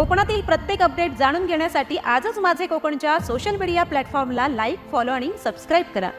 कोकणातील प्रत्येक अपडेट जाणून घेण्यासाठी आजच माझे कोकणच्या सोशल मीडिया प्लॅटफॉर्मला लाईक फॉलो आणि सबस्क्राईब करा.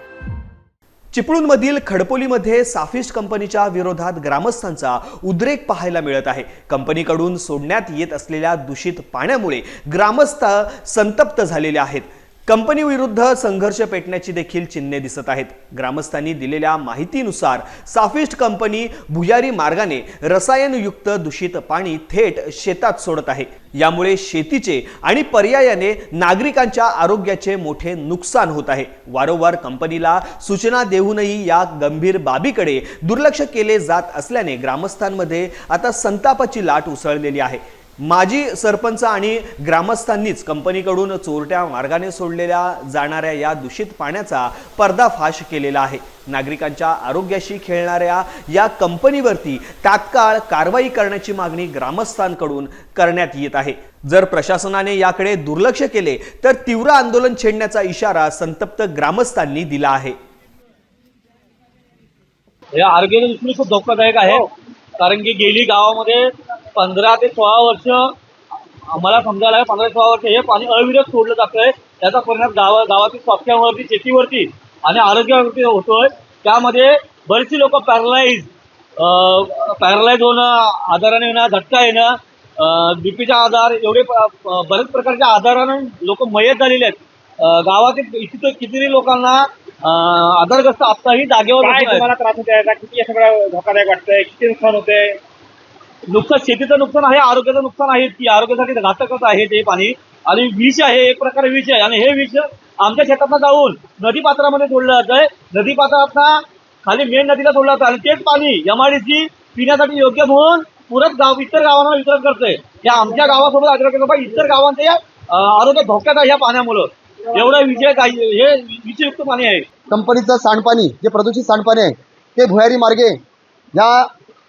चिपळूणमधील खडपोलीमध्ये साफिस्ट कंपनीच्या विरोधात ग्रामस्थांचा उद्रेक पाहायला मिळत आहे. कंपनीकडून सोडण्यात येत असलेल्या दूषित पाण्यामुळे ग्रामस्थ संतप्त झालेले आहेत. कंपनी विरुद्ध संघर्ष पेटण्याची देखील चिन्हे दिसत आहेत. ग्रामस्थांनी दिलेल्या माहितीनुसार साफिस्ट कंपनी भुयारी मार्गाने रसायनयुक्त दूषित पाणी थेट शेतात सोडत आहे. यामुळे शेतीचे आणि पर्यायाने नागरिकांच्या आरोग्याचे मोठे नुकसान होत आहे. वारंवार कंपनीला सूचना देऊनही या गंभीर बाबीकडे दुर्लक्ष केले जात असल्याने ग्रामस्थांमध्ये आता संतापाची लाट उसळलेली आहे. माजी सरपंच आणि ग्रामस्थांनीच कंपनीकडून चोरट्या मार्गाने सोडलेल्या जाणाऱ्या या दूषित पाण्याचा पर्दाफाश केलेला आहे. नागरिकांच्या आरोग्याशी खेळणाऱ्या या कंपनीवरती तात्काळ कारवाई करण्याची मागणी ग्रामस्थांकडून करण्यात येत आहे. जर प्रशासनाने याकडे दुर्लक्ष केले तर तीव्र आंदोलन छेडण्याचा इशारा संतप्त ग्रामस्थांनी दिला आहे. हे आरोग्याच्या दृष्टीने खूप धोकादायक आहे. कारण की गेली गावामध्ये पंधरा ते सोळा वर्ष आम्हाला समजायला आहे पंधरा ते सोळा वर्ष हे पाणी अविरत सोडलं जातंय. त्याचा परिणाम गावा गावातील स्वास्थ्यावरती शेतीवरती आणि आरोग्यावरती होतोय. त्यामध्ये बरीचशी लोक पॅरलाइज पॅरलाइज होणं आजाराने येणं झटका येणं बीपीचा आजार एवढे बरेच प्रकारच्या आजारानं लोक मयत झालेले आहेत. गावातील किती कितीतरी लोकांना अं, आजारग्रस्त आत्ताही जागेवर त्रास होते याचा किती सगळं धोकादायक वाटतंय? किती नुकसान होतंय? नुकसान शेतीचं नुकसान आहे आरोग्याचं नुकसान आहे की आरोग्यासाठी घातकच आहे ते पाणी. आणि विष आहे एक प्रकारे विष आहे. आणि हे विष आमच्या शेतातनं जाऊन नदीपात्रामध्ये सोडलं जातंय नदीपात्रातनं खाली मेन नदीला सोडलं जातं. आणि तेच पाणी एमआयडीसी पिण्यासाठी योग्य म्हणून पुरत गाव इतर गावांना वितरण करतंय. या आमच्या गावासोबत आरोग्य इतर गावांच्या आरोग्य धोक्यात आहे या पाण्यामुळं. एवढा विजय हे विषयुक्त पाणी आहे. कंपनीचं सांडपाणी जे प्रदूषित सांडपाणी आहे ते भुयारी मार्गे या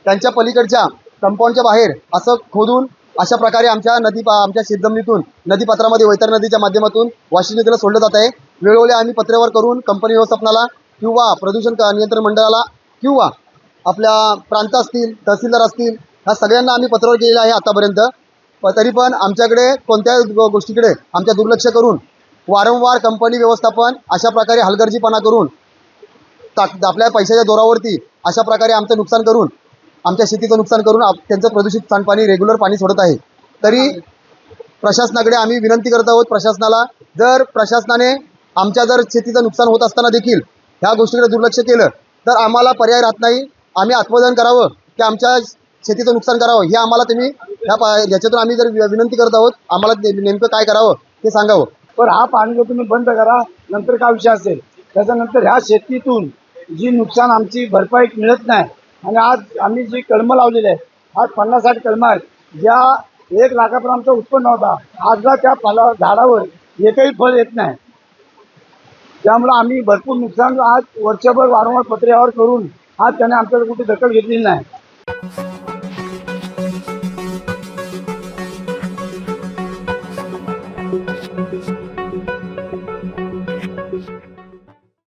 त्यांच्या पलीकडच्या कंपाऊंडच्या बाहेर असं खोदून अशा प्रकारे आमच्या नदी आमच्या शेतजमिनीतून नदीपात्रामध्ये वैतर नदीच्या माध्यमातून वाशिम नदीला सोडलं जात आहे. वेळोवेळी आम्ही पत्र्यावर करून कंपनी व्यवस्थापनाला किंवा प्रदूषण नियंत्रण मंडळाला किंवा आपल्या प्रांत असतील तहसीलदार असतील ह्या सगळ्यांना आम्ही पत्रावर केलेलं आहे आतापर्यंत. तरी पण आमच्याकडे कोणत्या गोष्टीकडे आमच्या दुर्लक्ष करून वारंवार कंपनी व्यवस्थापन अशा प्रकारे हलगर्जीपणा करून ता- आपल्या पैशाच्या जोरावरती अशा प्रकारे आमचं नुकसान करून आमच्या शेतीचं नुकसान करून आप- त्यांचं प्रदूषित सांडपाणी रेग्युलर पाणी सोडत आहे. तरी प्रशासनाकडे आम्ही विनंती करत आहोत प्रशासनाला जर प्रशासनाने आमच्या जर शेतीचं नुकसान होत असताना देखील ह्या गोष्टीकडे दुर्लक्ष केलं तर आम्हाला पर्याय राहत नाही. आम्ही आत्मदान करावं की आमच्या शेतीचं नुकसान करावं हे आम्हाला तुम्ही ह्या याच्यातून आम्ही जर विनंती करत आहोत आम्हाला नेमकं काय करावं ते सांगावं. पण हा पाणी जर तुम्ही बंद करा नंतर काय विषय असेल? त्याच्यानंतर ह्या शेतीतून जी नुकसान आमची भरपाई मिळत नाही आणि आज आम्ही जी कलमं लावलेली आहे आज पन्नास साठ कलम आहेत. ज्या एक लाखापर्यंत आमचं उत्पन्न होता आजला त्या फला झाडावर एकही फळ येत नाही. त्यामुळं आम्ही भरपूर नुकसान आज वर्षभर वारंवार पत्र्यावर करून आज त्याने आमच्याकडे कुठे दखल घेतलेली नाही.